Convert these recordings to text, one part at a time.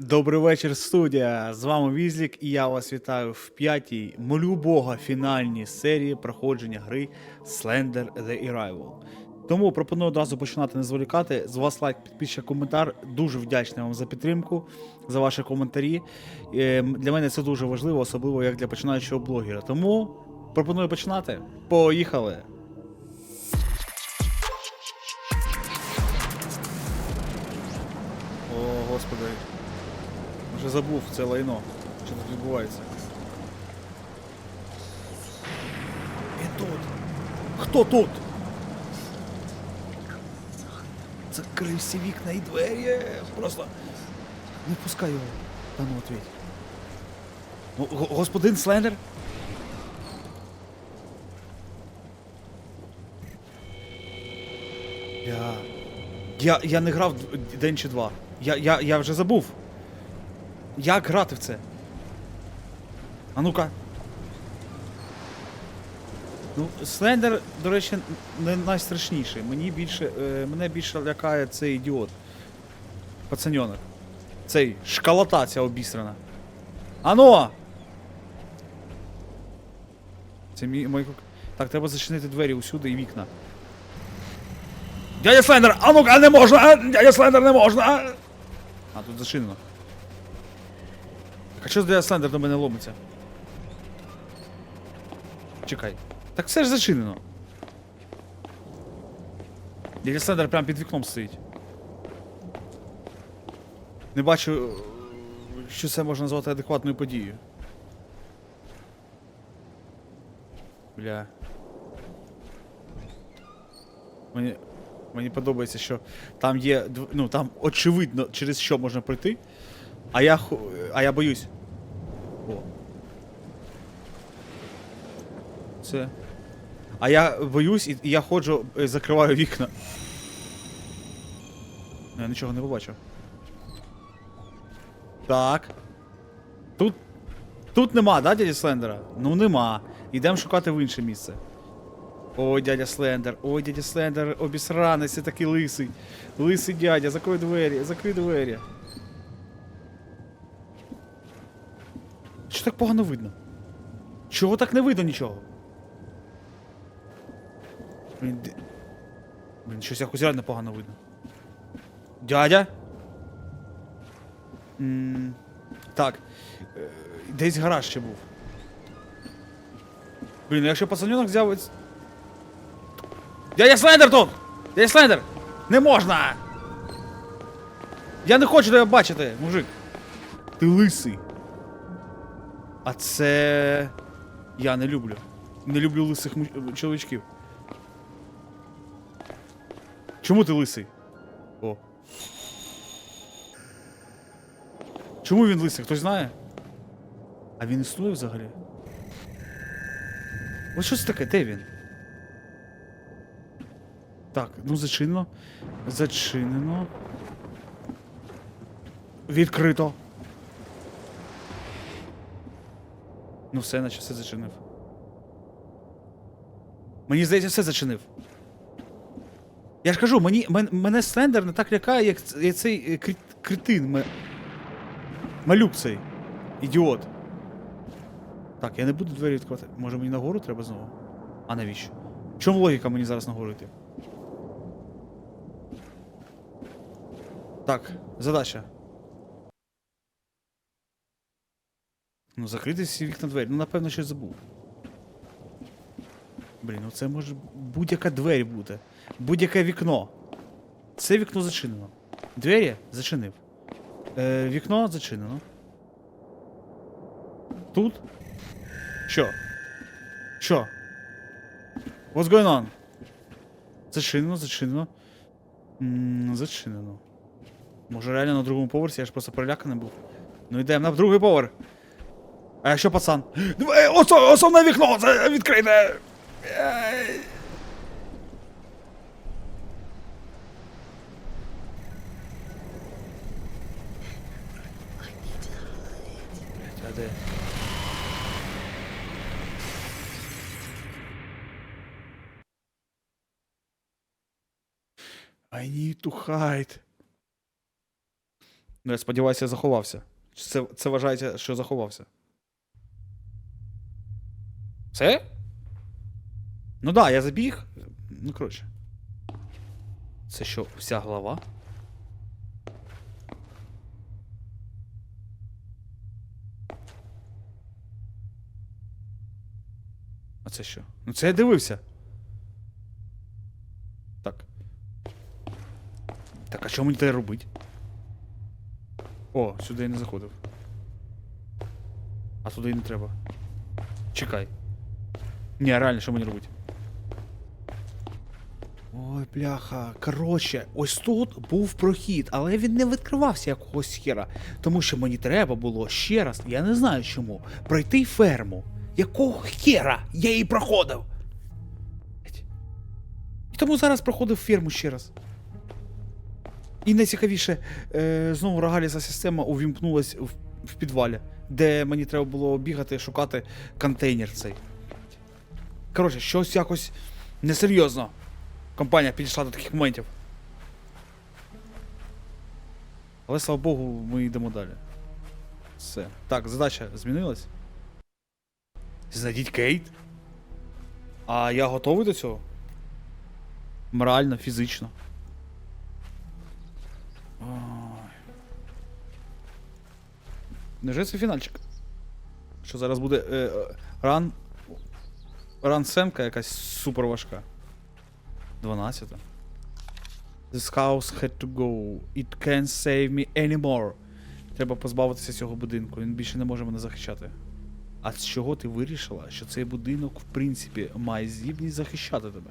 Добрий вечір, студія. З вами Візлік, і я вас вітаю в п'ятій, молю Бога, фінальній серії проходження гри Slender The Arrival. Тому пропоную одразу починати не зволікати. З вас лайк, підписчик, коментар. Дуже вдячний вам за підтримку, за ваші коментарі. Е, Для мене це дуже важливо, особливо як для починаючого блогера. Тому пропоную починати. Поїхали! О, господи. Вже забув це лайно. Що тут відбувається? Він тут. Хто тут? Закрив всі вікна і двері. Просто. Не пускай його. Та ну ответь. Ну, господин Слендер? Я. Я, я не грав день чи два. Я, я, я вже забув. Як грати в це? А ну-ка. Ну, Слендер, до речі, не найстрашніший. Мені більше. Е, мене більше лякає цей ідіот. Пацаньонок. Цей шкалота ця обісрана. Ано! Це мій мой. Так, треба зачинити двері усюди і вікна. Дядя Слендер! А ну-ка, не можна! А, дядя Слендер не можна! А, а тут зачинено. А чого дядя Слендер до мене ломиться? Чекай. Так все ж зачинено. Дядя Слендер прямо під вікном стоїть. Не бачу, що це можна назвати адекватною подією. Бля. Мені, мені подобається, що там є. Ну, там очевидно, через що можна пройти. А я А я боюсь. О. Це. А я боюсь і, я ходжу, е, закриваю вікна. Я нічого не побачив. Так. Тут. Тут нема, да, дядя Слендера? Ну нема. Йдемо шукати в інше місце. Ой, дядя Слендер, ой, дядя Слендер, обісранець, такий лисий. Лисий дядя, закрой двері, закрий двері. Що так погано видно? Чого так не видно нічого? Блін, де- Блін, щось якось реально погано видно. Дядя? м так. е, Десь гараж ще був. Блін, ну якщо пацаненок взяв. Дядя Слендер тут! Дядя Слендер! Не можна! Я не хочу тебе бачити, мужик. Ти лисий. А це. Я не люблю. Не люблю лисих чоловічків. Чому ти лисий? О. Чому він лисий? Хтось знає? А він існує взагалі? Ось що це таке? Де він? Так, ну зачинено. Зачинено. Відкрито. Ну все, наче все зачинив. Мені здається, все зачинив. Я ж кажу, мені, мен, мене Слендер не так лякає, як, цей е, крит- кретин. Ме... Малюк цей. Ідіот. Так, я не буду двері відкривати. Може мені нагору треба знову? А навіщо? В чому логіка мені зараз нагору йти? Так, задача. Ну, закрити всі вікна двері. Ну, напевно, щось забув. Блін, ну це може будь-яка двері бути. Будь-яке вікно. Це вікно зачинено. Двері зачинив. Е, вікно зачинено. Тут? Що? Що? What's going on? Зачинено, зачинено. М, зачинено. Може реально на другому поверсі, я ж просто переляканий був. Ну йдемо на другий поверх. А якщо пацан? Осо- Основне вікно! Блядь. I need to hide. Ну, я сподіваюся, я заховався. Це, це вважається, що заховався. Це? Ну да, я забіг. Ну, коротше. Це що, вся голова? А це що? Ну це я дивився. Так. Так, а що мені треба робити? О, сюди я не заходив. А туди і не треба. Чекай. Ні, реально, що мені робити? Ой, бляха. Коротше, ось тут був прохід, але він не відкривався якогось хера. Тому що мені треба було ще раз, я не знаю чому, пройти ферму. Якого хера я її проходив? І тому зараз проходив ферму ще раз. І найцікавіше, е, знову рогаліса система увімкнулась в, в підвалі, де мені треба було бігати, шукати контейнер цей. Коротше, щось якось несерйозно. Компанія підійшла до таких моментів. Але слава Богу, ми йдемо далі. Все. Так, задача змінилась. Знайдіть Кейт. А я готовий до цього? Морально, фізично. Невже це фінальчик? Що зараз буде е, е, ран. Ран Семка якась супер важка. 12. This house had to go. It can't save me anymore. Треба позбавитися цього будинку. Він більше не може мене захищати. А з чого ти вирішила, що цей будинок, в принципі, має здібність захищати тебе?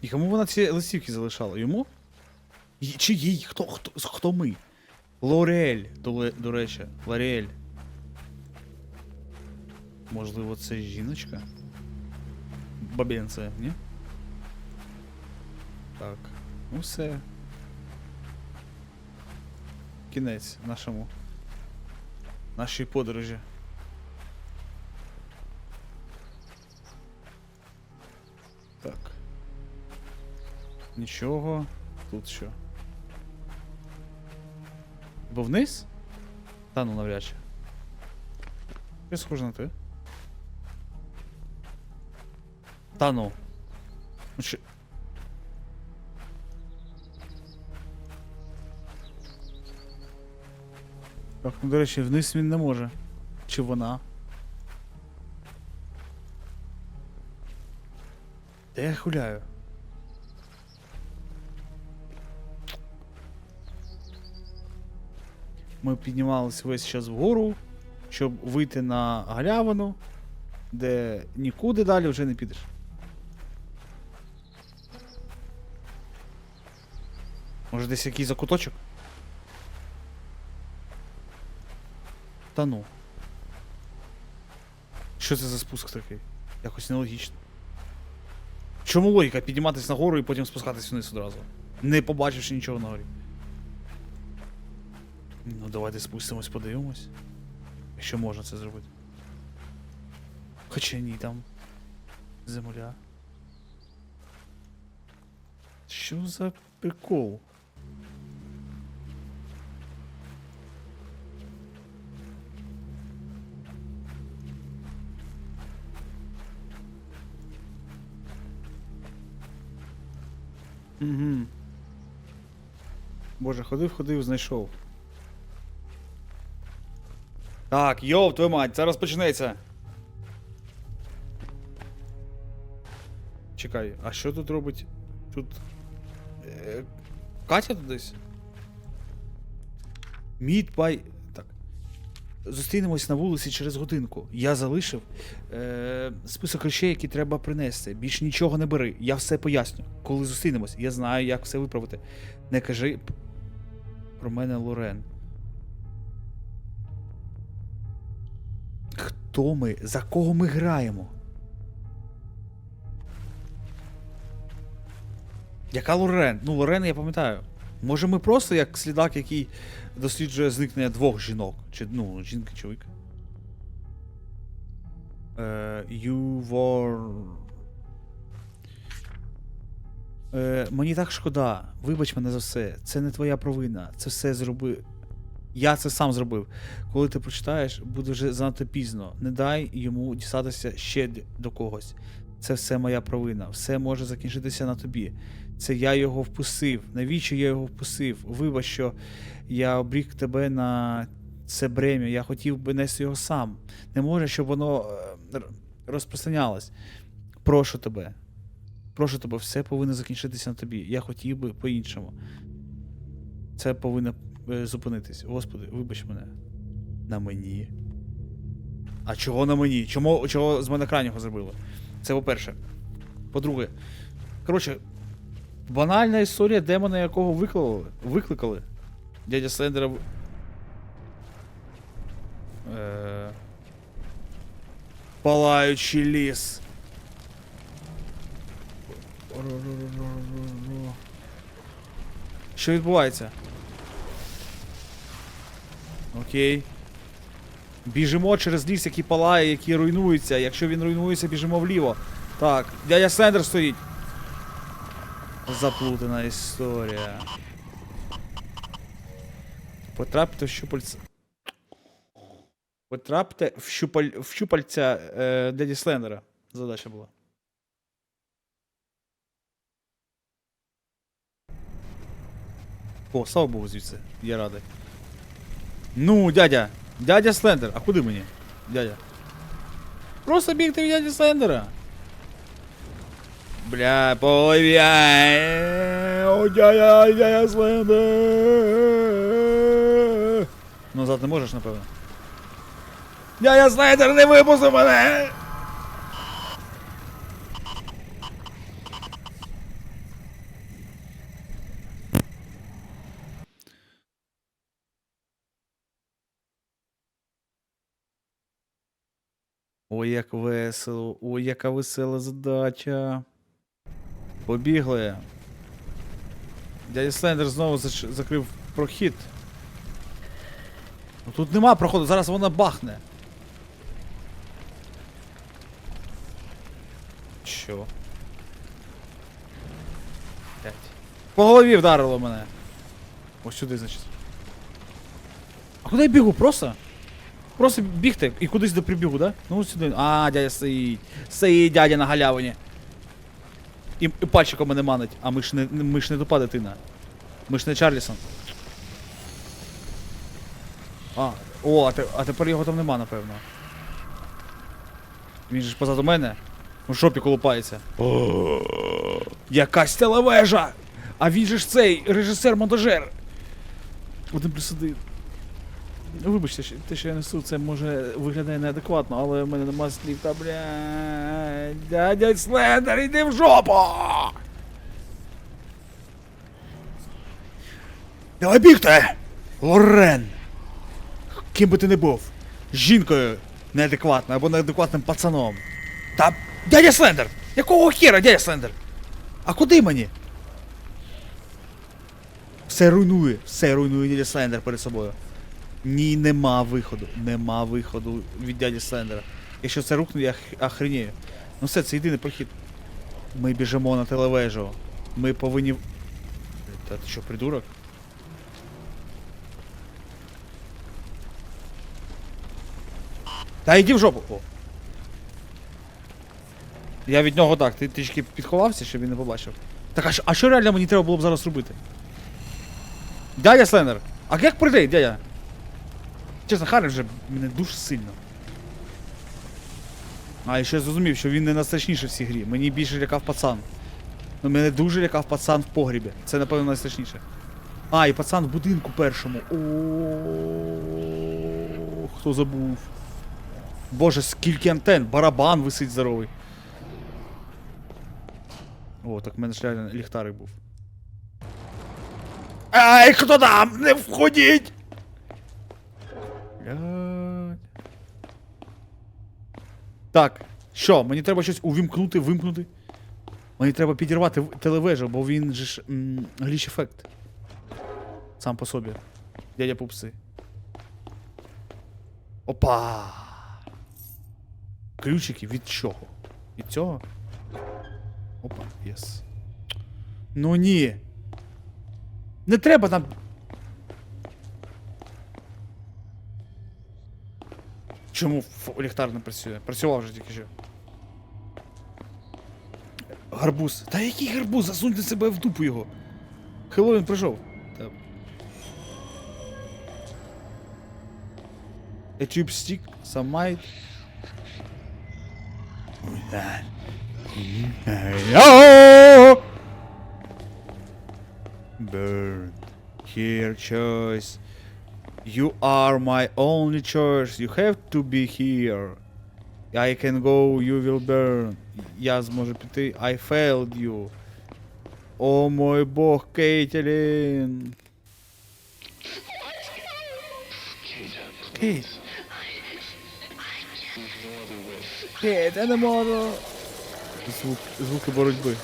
І кому вона ці листівки залишала? Йому? Чи їй? Хто, хто, хто ми? Лорель, до, до речі, Лорель. Можливо, це жіночка? Бабенце, ні? Так. Ну все. Кінець нашому. Нашій подорожі. Так. Нічого. Тут що? Бо вниз? Та ну навряд чи. Я схоже на те. Та ну. Чи... Так, ну до речі, вниз він не може. Чи вона? Де я гуляю? Ми піднімалися весь час вгору, щоб вийти на галявину, де нікуди далі вже не підеш. Може десь якийсь закуточок? Та ну. Що це за спуск такий? Якось нелогічно. В чому логіка підніматися нагору і потім спускатись вниз одразу? Не побачивши нічого на горі. Ну, давайте спустимось, подивимось. Якщо можна це зробити. Хоча ні, там. Земля. Що за прикол? Угу. Боже, ходив, ходив, знайшов. Так, йоу, твою мать, зараз почнеться. Чекай, а що тут робить? Тут. Е, Катя тут десь? Meet by... Зустрінемось на вулиці через годинку. Я залишив е, список речей, які треба принести. Більш нічого не бери. Я все поясню. Коли зустрінемось, я знаю, як все виправити. Не кажи про мене Лорен. Хто ми? За кого ми граємо? Яка Лорен? Ну, Лорен я пам'ятаю. Може ми просто як слідак, який досліджує зникнення двох жінок. Чи, ну, жінки, чоловік. Е, you were... Е, мені так шкода. Вибач мене за все. Це не твоя провина. Це все зробив. Я це сам зробив. Коли ти прочитаєш, буде вже занадто пізно. Не дай йому дістатися ще до когось. Це все моя провина. Все може закінчитися на тобі. Це я його впустив. Навіщо я його впустив? Вибач, що я обрік тебе на це брем'я. Я хотів би нести його сам. Не може, щоб воно е, розпространялось. Прошу тебе. Прошу тебе, все повинно закінчитися на тобі. Я хотів би по-іншому. Це повинно е, зупинитись. Господи, вибач мене. На мені. А чого на мені? Чому, чого з мене крайнього зробили? Це по-перше. По-друге, коротше, банальна історія демона, якого викликали. викликали. Дядя Слендера. Е... Палаючий ліс. Що відбувається? Окей. Біжимо через ліс, який палає, який руйнується. Якщо він руйнується, біжимо вліво. Так, дядя Сендер стоїть. Заплутана історія. Потрапте в щупальця. Потрапте в, щупаль... в щупальця е, дяді Слендера. Задача була. О, слава Богу, звідси. Я радий. Ну, дядя. Дядя Слендер. А куди мені? Дядя. Просто бігти в дяді Слендера. Бля, повіяй. О, дядя, дядя Слендер. Назад не можеш, напевно. Дядя Слендер, не випусти мене! Ой, як весело, ой, яка весела задача. Побігли. Дядя Слендер знову закрив прохід. Ну, Тут нема проходу, зараз вона бахне. Що? По голові вдарило мене. Ось сюди, значить. А куди я бігу? Просто? Просто бігти і кудись до прибігу, да? Ну сюди. А, дядя стоїть. Стоїть дядя на галявині. І, і пальчиком мене манить. А ми ж не, ми ж не тупа дитина. Ми ж не Чарлісон. А, о, а, те, а тепер його там нема, напевно. Він же ж позаду мене. У шопі колупається. Якась телевежа! А він же ж цей режисер-монтажер. Один плюс один. Ну, Вибачте, те, що я несу, це може виглядає неадекватно, але в мене нема слів та бля. Дядя Слендер, іди в жопу! Давай бігти! Лорен! Ким би ти не був? Жінкою неадекватною або неадекватним пацаном. Та дядя Слендер! Якого хера, дядя Слендер? А куди мені? Все руйнує, все руйнує дядя Слендер перед собою. Ні, нема виходу. Нема виходу від дяді Слендера. Якщо це рухне, я охренію. Ну все, це єдиний прохід. Ми біжимо на телевежу. Ми повинні. Та ти що, придурок? Та йди в жопу. О. Я від нього так, ти трішки підховався, щоб він не побачив. Так а що, а що реально мені треба було б зараз робити? Дядя Слендер! А як прийде, дядя? Чесно, Харі вже мене дуже сильно. А, і ще я зрозумів, що він не найстрашніший в цій грі. Мені більше лякав пацан. Ну, мене дуже лякав пацан в погрібі. Це, напевно, найстрашніше. А, і пацан в будинку першому. О, хто забув. Боже, скільки антен, барабан висить здоровий. О, так в мене ж ліхтарик був. Ай, хто там? Не входіть! Блядь. Так, що, мені треба щось увімкнути, вимкнути. Мені треба підірвати телевежу, бо він же ж гліч ефект. Сам по собі. Дядя пупси. Опа! Ключики від чого? Від цього? Опа, єс. Ну ні. Не треба там. Чому ліхтар не працює? Працював вже тільки що. Гарбуз. Та який гарбуз? Засуньте себе в дупу його. Хеллоуін прийшов. Та... A tube stick, some might. Burn. Here, choice. You are my only choice. You have to be here. I can go, you will burn. Я зможу піти. I failed you. О мой бог, Кейтлін. Кейт. Кейт, я не можу. Звук, звуки боротьби.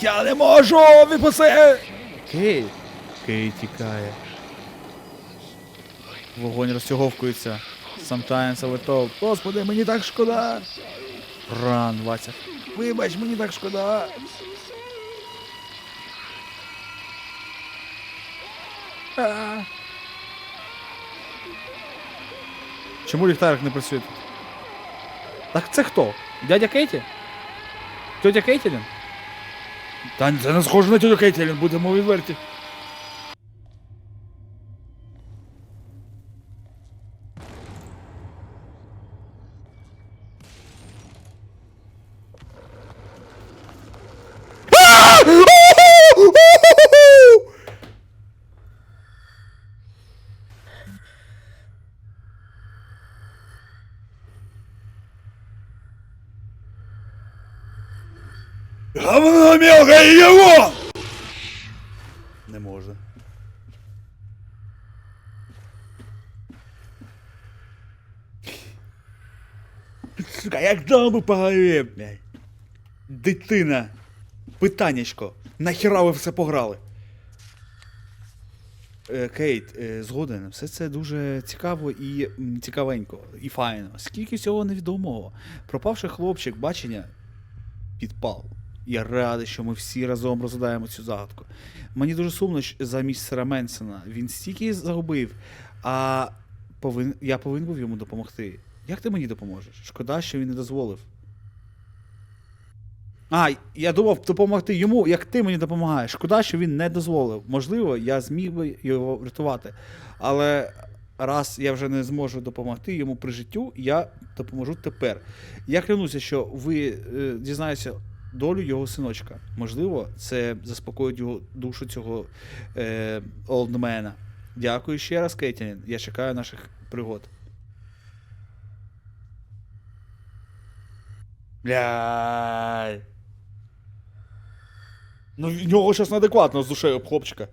Я не можу! Відпусти! Кейт. Кейт тікає. Вогонь розтяговкується. Sometimes I talk. Господи, мені так шкода. Ран, Вася. Вибач, мені так шкода. А. Чому ліхтарик не працює тут? Так це хто? Дядя Кейті? Тетя Кейтілін? Та це не схоже на тетю Кейтілін, будемо відверті. Не можна. Сука, як даму по голові. Дитина. Питаннячко. Нахіра ви все пограли? Е, Кейт, е, згоден, все це дуже цікаво і цікавенько, і файно. Скільки всього невідомого. Пропавший хлопчик, бачення, підпал. Я радий, що ми всі разом розглядаємо цю загадку. Мені дуже сумно за містера Менсона. Він стільки загубив, а повин... я повинен був йому допомогти. Як ти мені допоможеш? Шкода, що він не дозволив. А, я думав допомогти йому, як ти мені допомагаєш. Шкода, що він не дозволив. Можливо, я зміг би його врятувати. Але раз я вже не зможу допомогти йому при життю, я допоможу тепер. Я клянуся, що ви е, дізнаєтеся долю його синочка. Можливо, це заспокоїть його душу цього е, олдмена. Дякую ще раз, Кейтянін. Я чекаю наших пригод. Блядь. Ну, в нього щось неадекватно з душею об хлопчика.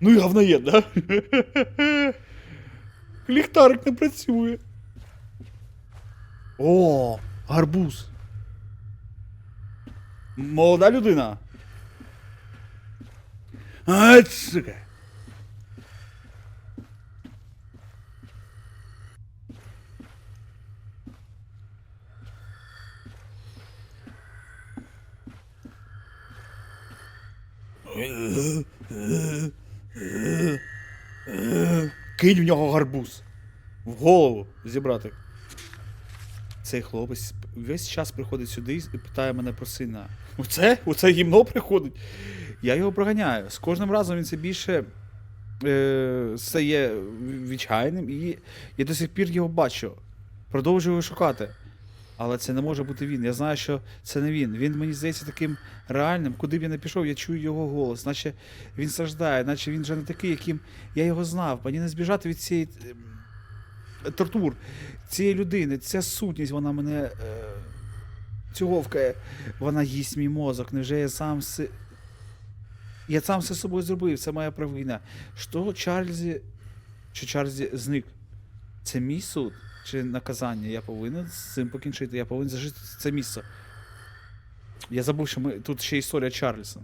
Ну і говноєд, да? Ліхтарик не працює. О, гарбуз. Молода людина. А, сука. Кинь в нього гарбуз. В голову зібрати. Цей хлопець весь час приходить сюди і питає мене про сина. Оце? Оце гімно приходить. Я його проганяю. З кожним разом він все більше е, стає відчайним, і я до сих пір його бачу. Продовжую його шукати. Але це не може бути він. Я знаю, що це не він. Він мені здається таким реальним. Куди б я не пішов, я чую його голос, наче він страждає, наче він вже не такий, яким я його знав. Мені не збіжати від цієї тортур, цієї людини, ця сутність, вона мене е, цюговкає, вона їсть мій мозок. Невже я сам си. Я сам все з собою зробив, це моя провина. Що Чарльзі. Що Чарльзі зник? Це мій суд чи наказання? Я повинен з цим покінчити. Я повинен зажити це місце. Я забув, що ми... тут ще історія Чарльза.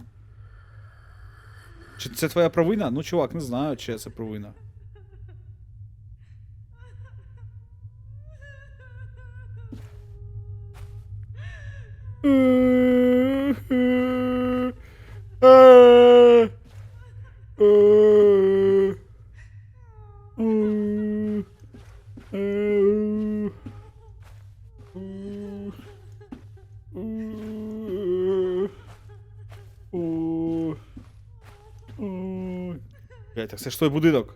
Чи це твоя провина? Ну, чувак, не знаю, чи це провина. Блять, так це ж той будинок.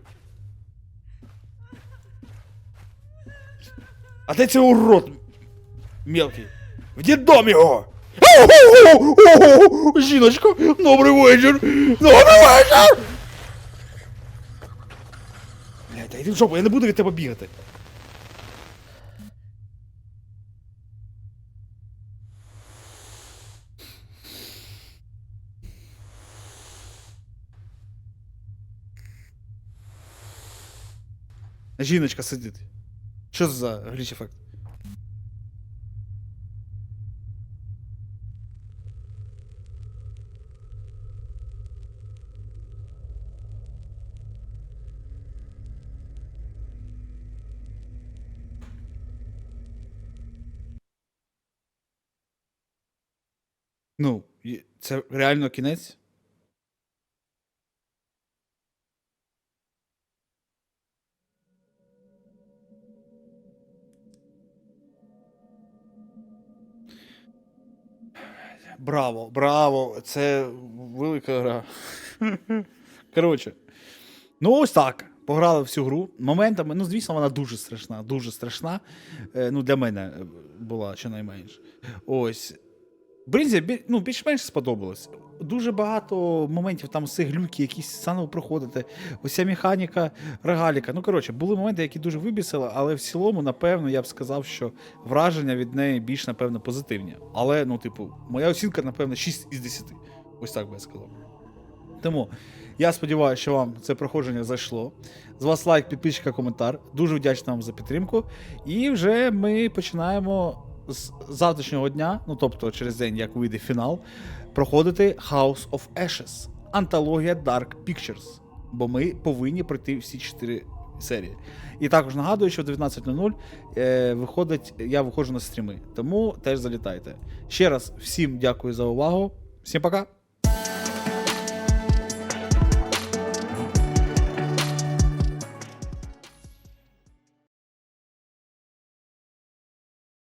А де цей урод? Мелкий. В діддом його! Ау-ау-ау-ау! Жіночко, добрий вечір! Добрий вечір! Блять, та йди в жопу, я не буду від тебе бігати. Жіночка сидить. Що це за гліч ефект? Ну, це реально кінець? Браво, браво! Це велика гра. Коротше. Ну, ось так. Пограли всю гру. Моментами, ну, звісно, вона дуже страшна, дуже страшна. Е, ну, для мене була щонайменш. Ось. В ну, більш-менш сподобалось. Дуже багато моментів там цих глюки, якісь заново проходити. Ось ця механіка, регаліка. Ну, коротше, були моменти, які дуже вибісили, але в цілому, напевно, я б сказав, що враження від неї більш, напевно, позитивні. Але, ну, типу, моя оцінка, напевно, 6 із 10. Ось так би я сказав. Тому я сподіваюся, що вам це проходження зайшло. З вас лайк, підписчика, коментар. Дуже вдячний вам за підтримку. І вже ми починаємо з завтрашнього дня, ну тобто через день, як вийде фінал, проходити House of Ashes, антологія Dark Pictures. Бо ми повинні пройти всі чотири серії. І також нагадую, що в 19.00 е, виходить, я виходжу на стріми. Тому теж залітайте. Ще раз всім дякую за увагу. Всім пока!